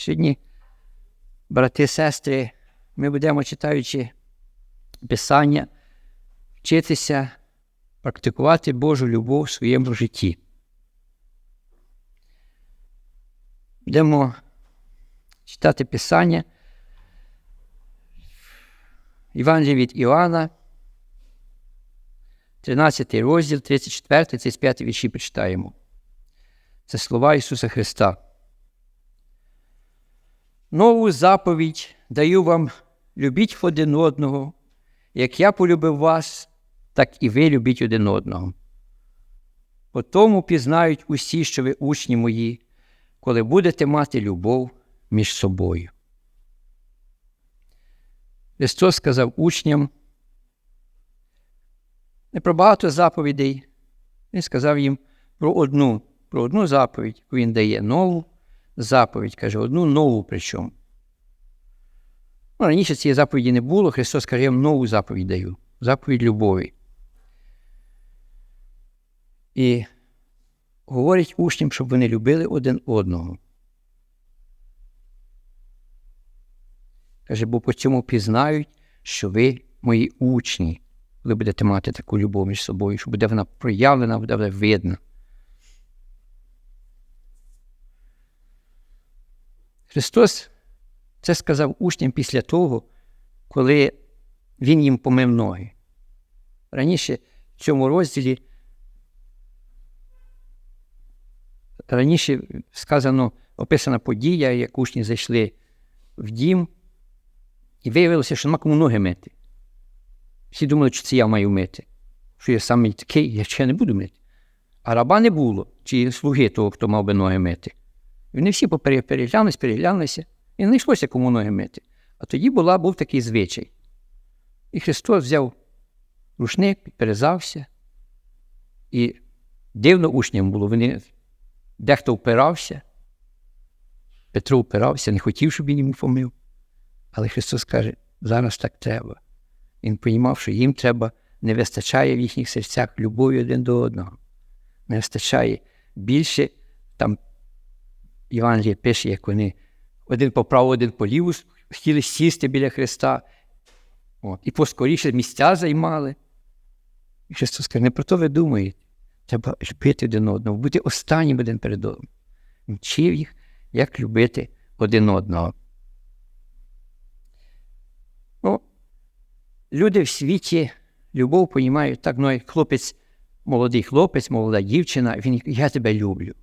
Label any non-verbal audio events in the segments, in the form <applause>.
Сьогодні, брати і сестри, ми будемо читаючи Писання, вчитися практикувати Божу любов в своєму житті. Будемо читати Писання. Івангелія від Іоанна, 13 розділ, 34, 35 вірші прочитаємо. Це слова Ісуса Христа. Нову заповідь даю вам любіть один одного, як я полюбив вас, так і ви любіть один одного. По тому пізнають усі, що ви учні мої, коли будете мати любов між собою. Христос сказав учням не про багато заповідей, Він сказав їм про одну, про одну заповідь, яку Він дає нову заповідь, каже, одну нову причому. Ну, Раніше цієї заповіді не було, Христос каже, я вам нову заповідь даю, заповідь любові. І говорить учням, щоб вони любили один одного. Каже, бо по цьому пізнають, що ви мої учні, коли будете мати таку любов між собою, що буде вона проявлена, буде вона видна. Христос це сказав учням після того, коли Він їм помив ноги. Раніше в цьому розділі раніше сказано описана подія, як учні зайшли в дім, і виявилося, що нема кому ноги мити. Всі думали, що це я маю мити, що я саме такий, я ще не буду мити. А раба не було, чи слуги того, хто мав би ноги мити. Вони всі переглянулись, переглянулися, і не знайшлося кому ноги мити. А тоді була, був такий звичай. І Христос взяв рушник, підперезався, і дивно учням було, вони дехто впирався, Петро впирався, не хотів, щоб він йому помив. Але Христос каже, зараз так треба. Він розумів, що їм треба, не вистачає в їхніх серцях любові один до одного. Не вистачає більше там Євангелія пише, як вони один по праву, один по ліву хотіли сісти біля Христа. От, І поскоріше місця займали. І Христос каже, не про то ви думаєте. Треба любити один одного, бути останнім один перед одним. Вчив їх, як любити один одного. Ну, Люди в світі любов понімають так, ну, хлопець, молодий хлопець, молода дівчина, він я тебе люблю.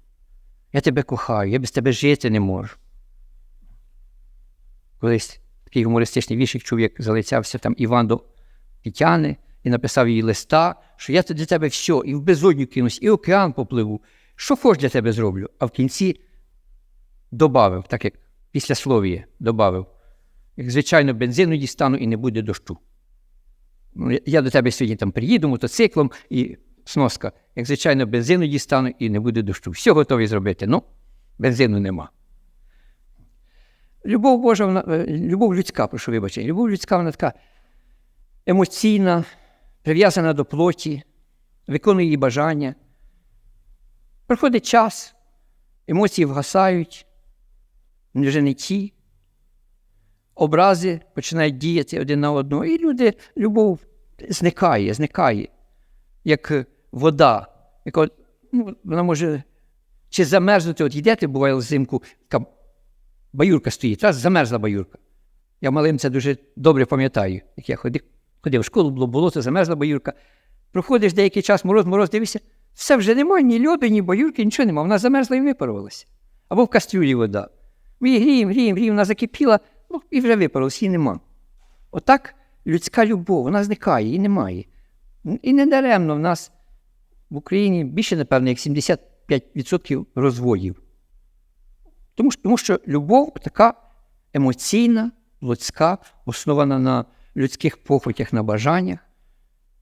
Я тебе кохаю, я без тебе жити не можу. Колись такий гумористичний віршик чув, як залицявся там Іван до Тетяни і написав їй листа, що я для тебе все, і в безодню кинусь, і океан попливу. Що хоч для тебе зроблю? А в кінці добавив, так як після словія добавив, як звичайно, бензину дістану і не буде дощу. Ну, я до тебе сьогодні там приїду мотоциклом і сноска, як звичайно, бензину дістану і не буде дощу. Все готові зробити, ну, бензину нема. Любов Божа, вона, любов людська, прошу вибачення, любов людська, вона така емоційна, прив'язана до плоті, виконує її бажання. Проходить час, емоції вгасають, вже не ті. Образи починають діяти один на одного, і люди, любов зникає, зникає, як вода, яка ну, вона може чи замерзнути, от йдете, буває взимку, така баюрка стоїть, раз замерзла баюрка. Я малим це дуже добре пам'ятаю, як я ходив, ходив в школу, було болото, замерзла баюрка. Проходиш деякий час, мороз, мороз, дивишся, все вже немає, ні льоду, ні баюрки, нічого немає. Вона замерзла і випарувалася. Або в кастрюлі вода. Ми її гріємо, гріємо, гріємо, вона закипіла, ну і вже випарилась, її нема. Отак людська любов, вона зникає, її немає. І не даремно в нас в Україні більше, напевно, як 75% розводів. Тому що, тому що любов така емоційна, людська, основана на людських похотях, на бажаннях,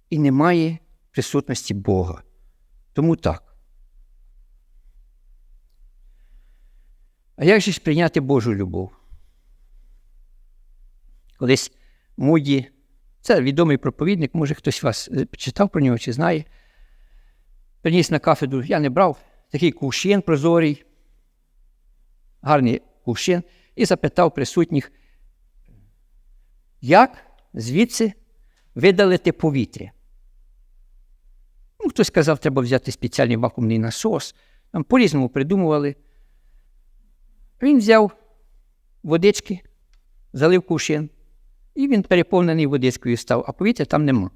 і немає присутності Бога. Тому так. А як же ж прийняти Божу любов? Колись Муді, це відомий проповідник, може хтось вас читав про нього чи знає. Приніс на кафедру, я не брав такий кувшин прозорий, гарний кувшин, і запитав присутніх, як звідси видалити повітря. Ну, Хтось сказав, треба взяти спеціальний вакуумний насос. Там по-різному придумували. Він взяв водички, залив кувшин, і він переповнений водичкою став, а повітря там нема.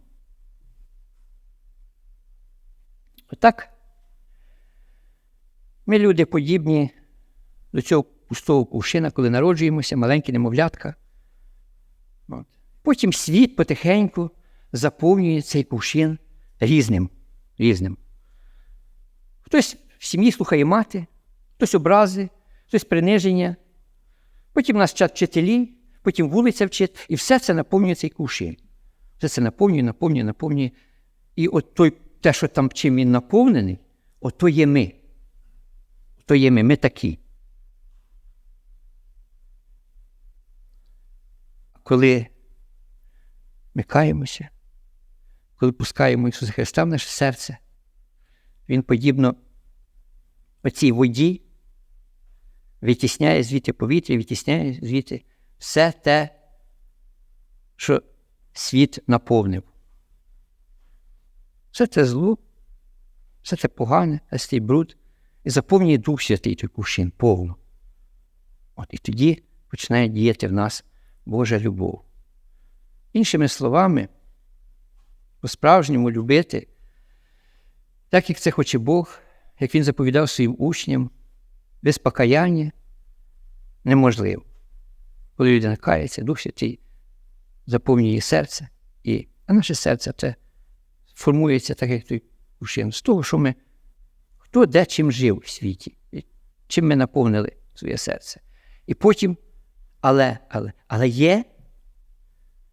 Отак. Ми люди подібні до цього пустого кувшина, коли народжуємося, маленькі немовлятка. От. Потім світ потихеньку заповнює цей кувшин різним. різним. Хтось в сім'ї слухає мати, хтось образи, хтось приниження. Потім нас вчать вчителі, потім вулиця вчить, і все це наповнює цей кувшин. Все це наповнює, наповнює, наповнює. І от той, те, що там чим він наповнений, от то є ми. То є ми, ми такі. Коли ми каємося, коли пускаємо Ісуса Христа в наше серце, Він подібно оцій воді витісняє звідти повітря, витісняє звідти все те, що світ наповнив. Все це зло, все це погане, цей бруд, і заповнює Дух Святий той кувшин повно. От І тоді починає діяти в нас Божа любов. Іншими словами, по-справжньому любити, так як це хоче Бог, як Він заповідав своїм учням, без покаяння неможливо. Коли людина кається, Дух Святий заповнює серце, і, а наше серце це формується так, як той кувшин, з того, що ми хто де чим жив у світі, чим ми наповнили своє серце. І потім, але, але, але є,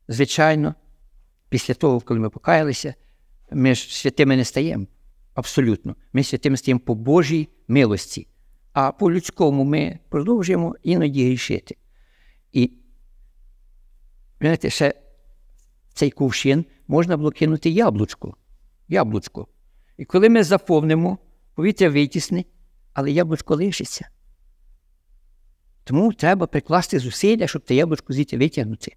звичайно, після того, коли ми покаялися, ми ж святими не стаємо. Абсолютно. Ми святими стаємо по Божій милості, а по людському ми продовжуємо іноді грішити. І знаєте, ще цей кувшин можна було кинути яблучко. Яблучко. І коли ми заповнимо, повітря витісне, але яблучко лишиться. Тому треба прикласти зусилля, щоб те яблучко звідти витягнути.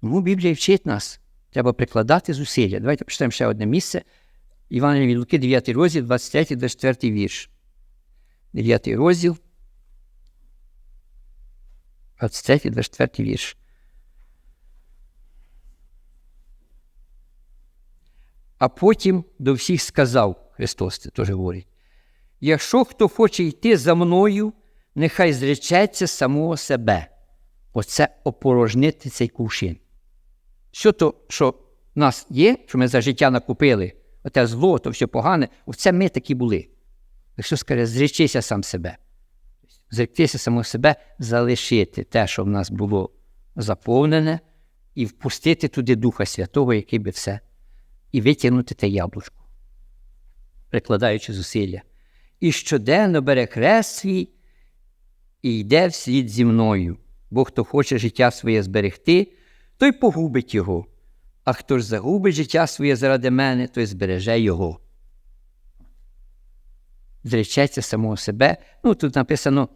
Тому Біблія вчить нас, треба прикладати зусилля. Давайте почитаємо ще одне місце. Івана від Луки, 9 розділ, 23, 24 вірш. 9 розділ. 23, 24 вірш. А потім до всіх сказав Христос, це теж говорить. Якщо хто хоче йти за мною, нехай зречеться самого себе. Оце опорожнити цей кувшин. Що то, що в нас є, що ми за життя накупили, оте зло, то все погане, оце ми такі були. Якщо скаже, зречися сам себе, зректися самого себе, залишити те, що в нас було заповнене, і впустити туди Духа Святого, який би все, і витягнути те яблучко, прикладаючи зусилля. І щоденно бере хрест свій і йде вслід зі мною, бо хто хоче життя своє зберегти, той погубить його, а хто ж загубить життя своє заради мене, той збереже його. Зречеться самого себе. Ну, тут написано: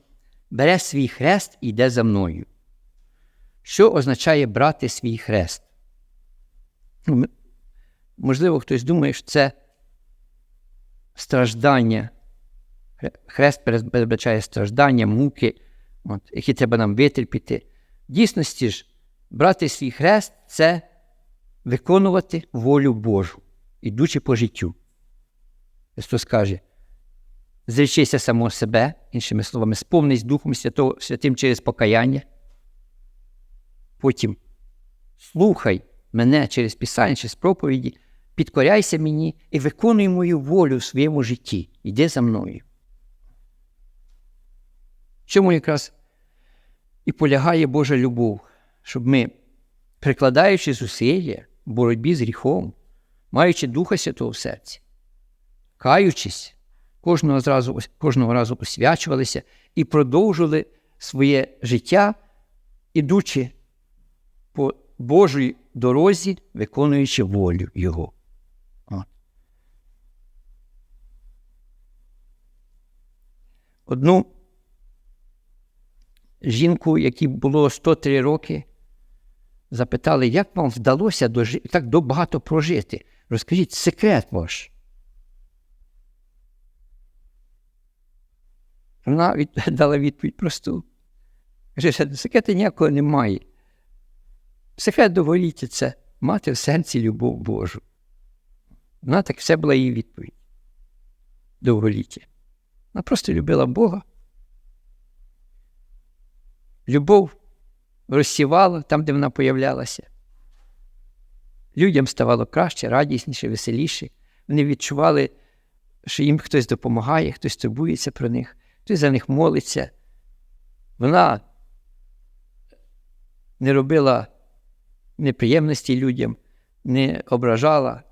бере свій хрест і йде за мною. Що означає брати свій хрест? Можливо, хтось думає, що це страждання. Хрест передбачає страждання, муки, от, які треба нам витерпіти. В дійсності ж, брати свій хрест це виконувати волю Божу, ідучи по життю. Христос каже, зречися самого себе, іншими словами, сповнись Духом Святого, Святим через покаяння. Потім слухай мене через Писання, через проповіді, підкоряйся мені і виконуй мою волю в своєму житті. Іди за мною. Чому якраз і полягає Божа любов, щоб ми, прикладаючи зусилля в боротьбі з гріхом, маючи Духа Святого в серці, каючись, кожного разу, кожного разу освячувалися і продовжували своє життя, ідучи по Божій дорозі, виконуючи волю Його. Одну жінку, якій було 103 роки, запитали, як вам вдалося дожи... так багато прожити? Розкажіть секрет ваш. Вона від... <laughs> дала відповідь просту. Каже, секрету ніякого немає. Секрет довголіття це мати в серці любов Божу. Вона так все була її відповідь. Довголіття. Вона просто любила Бога. Любов розсівала там, де вона появлялася. Людям ставало краще, радісніше, веселіше. Вони відчували, що їм хтось допомагає, хтось турбується про них, хтось за них молиться. Вона не робила неприємності людям, не ображала.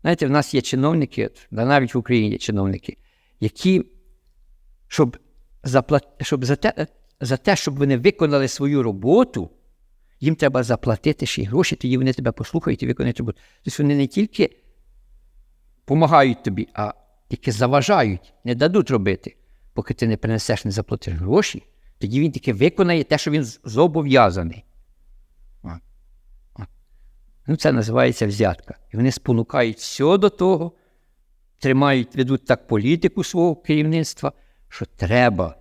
Знаєте, в нас є чиновники, навіть в Україні є чиновники, які, щоб, заплат... щоб за, те, за те, щоб вони виконали свою роботу, їм треба заплатити ще й гроші, тоді вони тебе послухають і виконують роботу. Тобто вони не тільки допомагають тобі, а тільки заважають, не дадуть робити. Поки ти не принесеш, не заплатиш гроші, тоді він тільки виконає те, що він зобов'язаний. Ну, Це називається взятка. І вони спонукають все до того, тримають, ведуть так політику свого керівництва, що треба.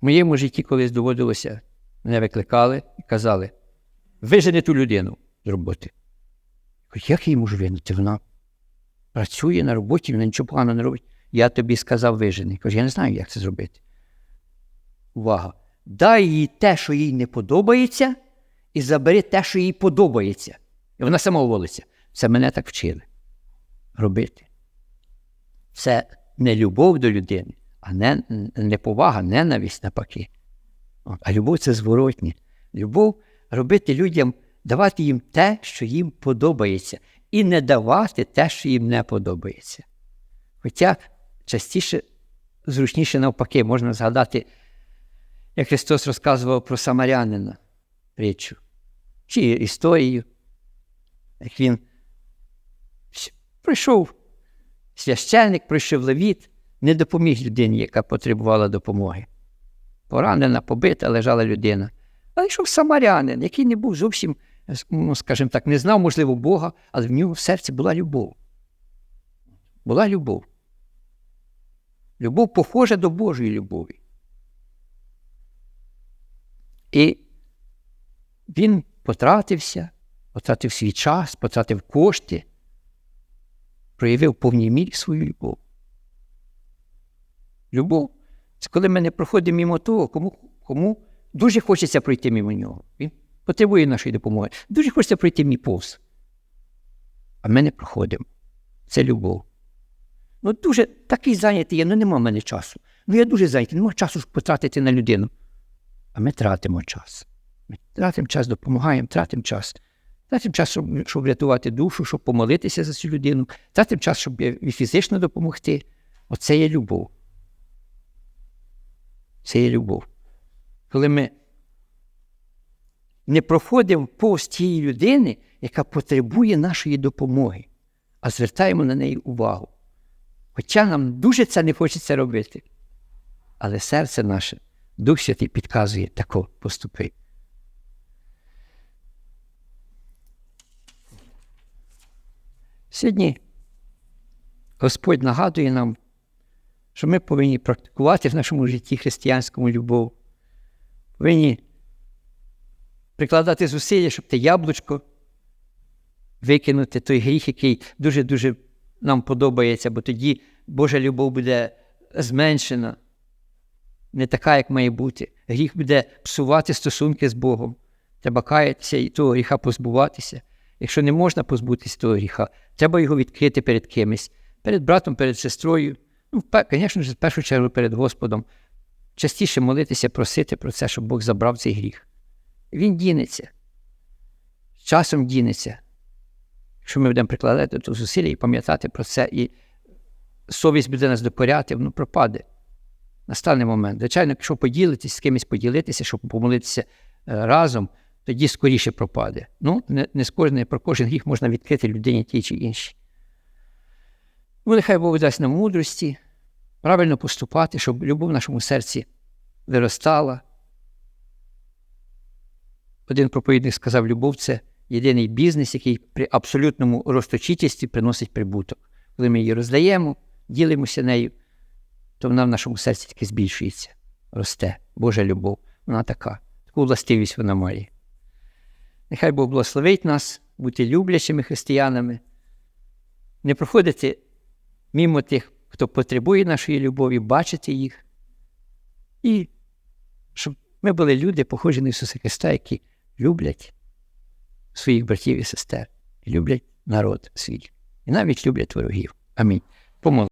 В моєму житті колись доводилося, мене викликали і казали, вижени ту людину з роботи. Як я її можу винути? Вона працює на роботі, вона нічого поганого не робить. Я тобі сказав вижени. Кажу, я не знаю, як це зробити. Увага! дай їй те, що їй не подобається, і забери те, що їй подобається. І вона сама уволиться. Це мене так вчили робити. Це не любов до людини, а не, не повага, ненависть навпаки. А любов це зворотнє. Любов робити людям, давати їм те, що їм подобається, і не давати те, що їм не подобається. Хоча частіше, зручніше навпаки, можна згадати як Христос розказував про Самарянина притчу, чи історію, як він прийшов священник, прийшов левіт, не допоміг людині, яка потребувала допомоги. Поранена, побита, лежала людина. Але йшов самарянин, який не був зовсім, ну, скажімо так, не знав, можливо, Бога, але в нього в серці була любов. Була любов. Любов похожа до Божої любові. І він потратився, потратив свій час, потратив кошти, проявив в повній мірі свою любов. Любов це коли ми не проходимо мимо того, кому кому дуже хочеться пройти мимо нього. Він потребує нашої допомоги. Дуже хочеться пройти мій повз. А ми не проходимо. Це любов. Ну, дуже такий зайнятий є, ну нема в мене часу. Ну я дуже зайнятий, нема часу потратити на людину. А ми тратимо час. Ми тратимо час, допомагаємо, тратимо час. Тратимо час, щоб, щоб врятувати душу, щоб помолитися за цю людину, тратимо час, щоб і фізично допомогти. Оце є любов. Це є любов. Коли ми не проходимо повз тієї людини, яка потребує нашої допомоги, а звертаємо на неї увагу. Хоча нам дуже це не хочеться робити. Але серце наше. Дух Святий підказує тако поступи. Сьогодні Господь нагадує нам, що ми повинні практикувати в нашому житті християнському любов, повинні прикладати зусилля, щоб те яблучко викинути той гріх, який дуже-дуже нам подобається, бо тоді Божа любов буде зменшена не така, як має бути. Гріх буде псувати стосунки з Богом. Треба каятися і того гріха позбуватися. Якщо не можна позбутися того гріха, треба його відкрити перед кимось, перед братом, перед сестрою. Ну, звісно в першу чергу перед Господом. Частіше молитися, просити про це, щоб Бог забрав цей гріх. Він дінеться. Часом дінеться. Якщо ми будемо прикладати до зусилля і пам'ятати про це, і совість буде нас докоряти, воно пропаде настане момент. Звичайно, якщо поділитися, з кимось поділитися, щоб помолитися е, разом, тоді скоріше пропаде. Ну, не, не кожної, про кожен гріх можна відкрити людині тій чи іншій. Ну, нехай Бог дасть нам мудрості, правильно поступати, щоб любов в нашому серці виростала. Один проповідник сказав, любов це єдиний бізнес, який при абсолютному розточитісті приносить прибуток. Коли ми її роздаємо, ділимося нею, то вона в нашому серці таки збільшується, росте. Божа любов. Вона така. Таку властивість вона має. Нехай Бог благословить нас бути люблячими християнами, не проходити мимо тих, хто потребує нашої любові, бачити їх. І щоб ми були люди, похожі на Ісуса Христа, які люблять своїх братів і сестер, люблять народ свій і навіть люблять ворогів. Амінь. Помолимося.